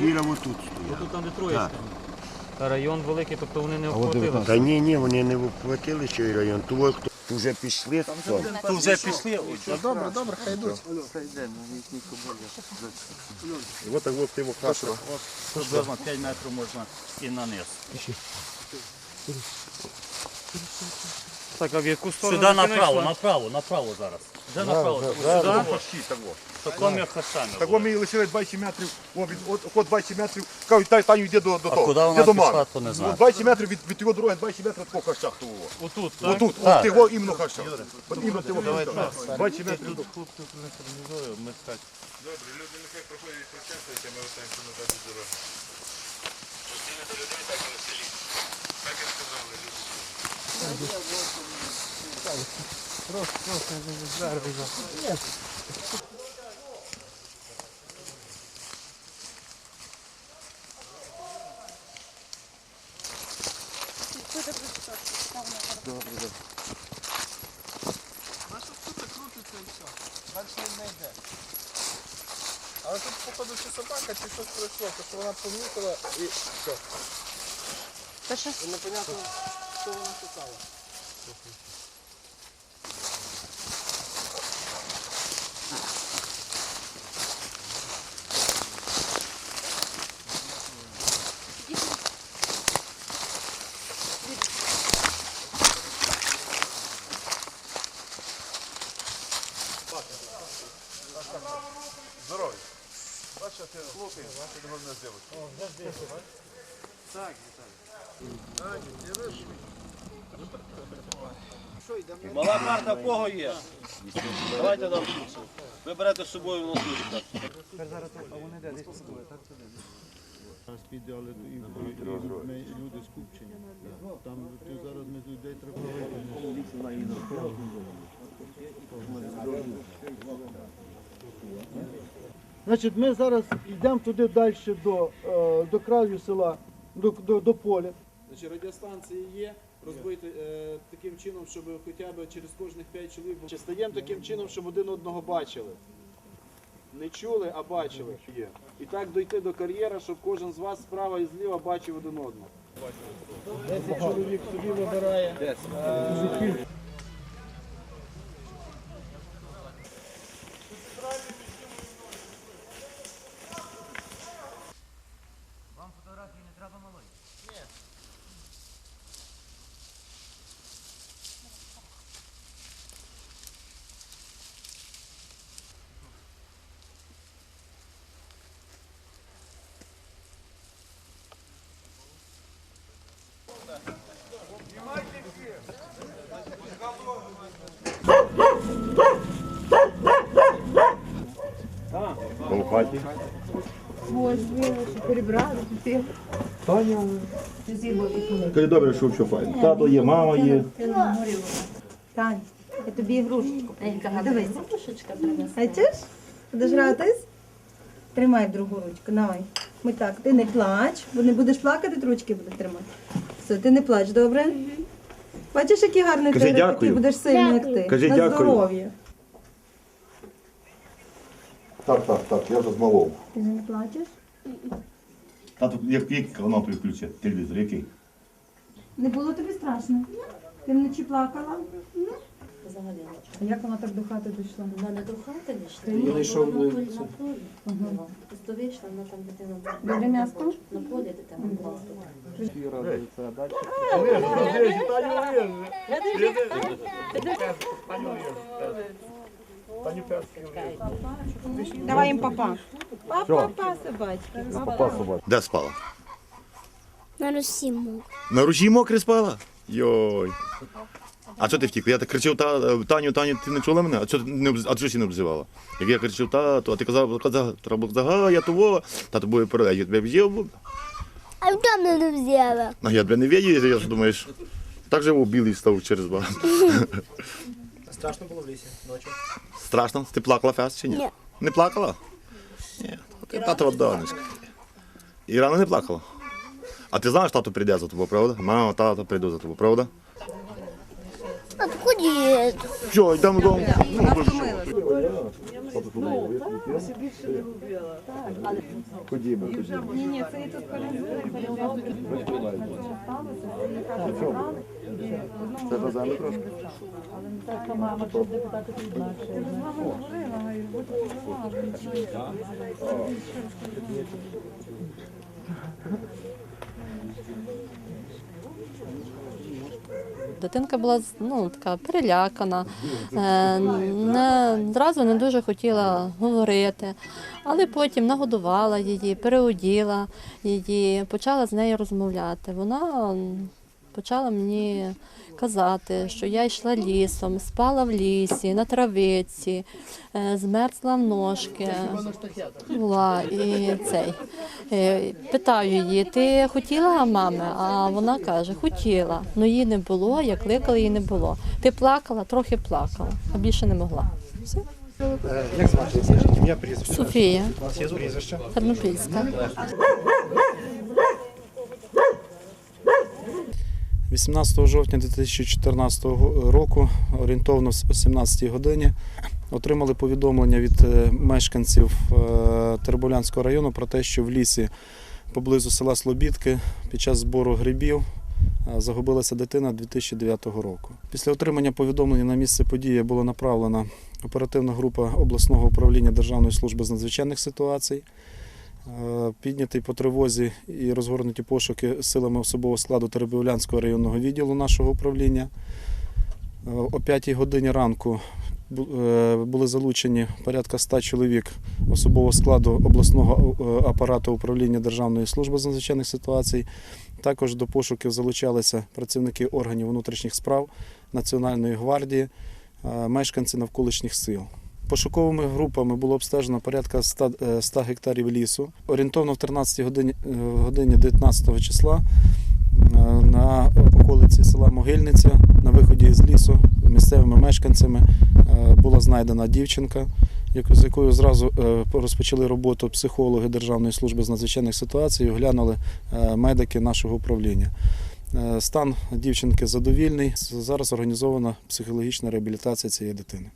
Віра отут стояла. Тут там де троєчка. Та район великий, тобто вони не обхватили. Та ні, ні, вони не вплатили цей район. Того, хто Тут вже пішли, то. Тут вже пішли. Добре, добре, хай йдуть. І от так от тим хашем. Приблизно 5 метрів можна і на низ. Так, а в яку сторону? Сюди направо, направо, направо зараз. Де направо? Сюди? Пошли, того. Так ми лишили 20 метрів, о, від, от, от 20 метрів, кажуть, тай, Таню йде до, до А того, куди вона йде до пішла, мами. то не знаю. Ну, 20 метрів від, від його дороги, 20 метрів такого хащах того. Отут, так? Отут, от його іменно хащах. От іменно того хащах. 20 метрів. до- Хлопців не організую, ми так. Далі не йде. Але тут, походу, чи собака, чи щось пройшло, то що вона помітила і все. І непонятно, що вона шукала. Бачите, здивиш. Мала карта в кого є? Давайте нам. Ви берете з собою в носу. Зараз піде, але і, і, і ми, люди скупчені. Там тут зараз ми людей треба Значить, ми зараз йдемо туди далі до, е, до краю села, до, до, до поля. Значить, радіостанції є, розбити е, таким чином, щоб хоча б через кожних 5 чоловік. Чи стаємо таким чином, щоб один одного бачили. Не чули, а бачили. Є. І так дойти до кар'єра, щоб кожен з вас справа і зліва бачив один одного. 10 чоловік собі вибирає. Хаті. Перебрали тут. Таня. Каже, добре, що все файно. Тато є, мама є. Тань, я тобі ігрушечку. Дивись. Хочеш? Будеш гратись? Тримай другу ручку, давай. Ми так, ти не плач, бо не будеш плакати, то ручки будеш тримати. Все, ти не плач, добре? Бачиш, який гарний Кажи ти, дякую. такий будеш сильний, як ти. Кажи На дякую. здоров'я. Так, так, так, я вже змалов. Ти не плачеш? Тато, який канал тобі включить? Телевізор, який? Не було тобі страшно? Ти вночі плакала? Взагалі А як вона так до хати дійшла? вона не до хати. Ти Вона йшов на полі. На полі. була. Просто вийшла, вона там дитина була. Добре м'ясо? На полі дитина була. Давай їм папа. Папа, папа, собачки. Папа собака. Де спала? На Росіму. На ружі мокре спала? Йой. А що ти втікла? Я так кричав, та, Таню, Таню, ти не чула мене? А чого ти не а чого ти не обзивала? Як я кричав, тату, а ти казав, казав, треба зага, я того, тато буде передай, я тебе взяв. А хто мене взяла? А я тебе не вірю, я ж думаєш, так же білий став через багато. Страшно було в лісі ночі. Страшно? Ти плакала фест чи ні? Ні. Не плакала? Ні. Ти тато донечка. І рано не плакала. А ти знаєш, тато прийде за тобою, правда? Мама, тато прийду за тобою, правда? Откуда? Все, йдемо додому. Ну, що? Ходімо, ходімо. Ні, ні, це і тут Це газами трошки. Дитинка була ну, така перелякана, е, не, одразу не дуже хотіла говорити, але потім нагодувала її, переоділа її, почала з нею розмовляти. Вона почала мені казати, що я йшла лісом, спала в лісі, на травиці, е, змерзла в ножки. Була і цей. Е, Питаю її, ти хотіла мами? А вона каже, хотіла. але її не було, я кликала, її не було. Ти плакала, трохи плакала, а більше не могла. Все. Як звати? Ім'я прізвище. Софія, У вас є прізвище? Тернопільська. 18 жовтня 2014 року, орієнтовно о 17 годині, отримали повідомлення від е, мешканців е, Терболянського району про те, що в лісі поблизу села Слобідки під час збору грибів е, загубилася дитина 2009 року. Після отримання повідомлення на місце події була направлена оперативна група обласного управління Державної служби з надзвичайних ситуацій. Е, Піднятий по тривозі і розгорнуті пошуки силами особового складу Теребовлянського районного відділу нашого управління. Е, О 5 годині ранку е, були залучені порядка 100 чоловік особового складу обласного апарату управління Державної служби з надзвичайних ситуацій. Також до пошуків залучалися працівники органів внутрішніх справ Національної гвардії, мешканці навколишніх сил. Пошуковими групами було обстежено порядка 100, е, 100 гектарів лісу. Орієнтовно в 13 годині, е, годині 19 числа е, на околиці села Могильниця на виході з лісу місцевими мешканцями е, була знайдена дівчинка, з якою зразу е, розпочали роботу психологи Державної служби з надзвичайних ситуацій, оглянули е, медики нашого управління. Е, Стан дівчинки задовільний. Зараз організована психологічна реабілітація цієї дитини.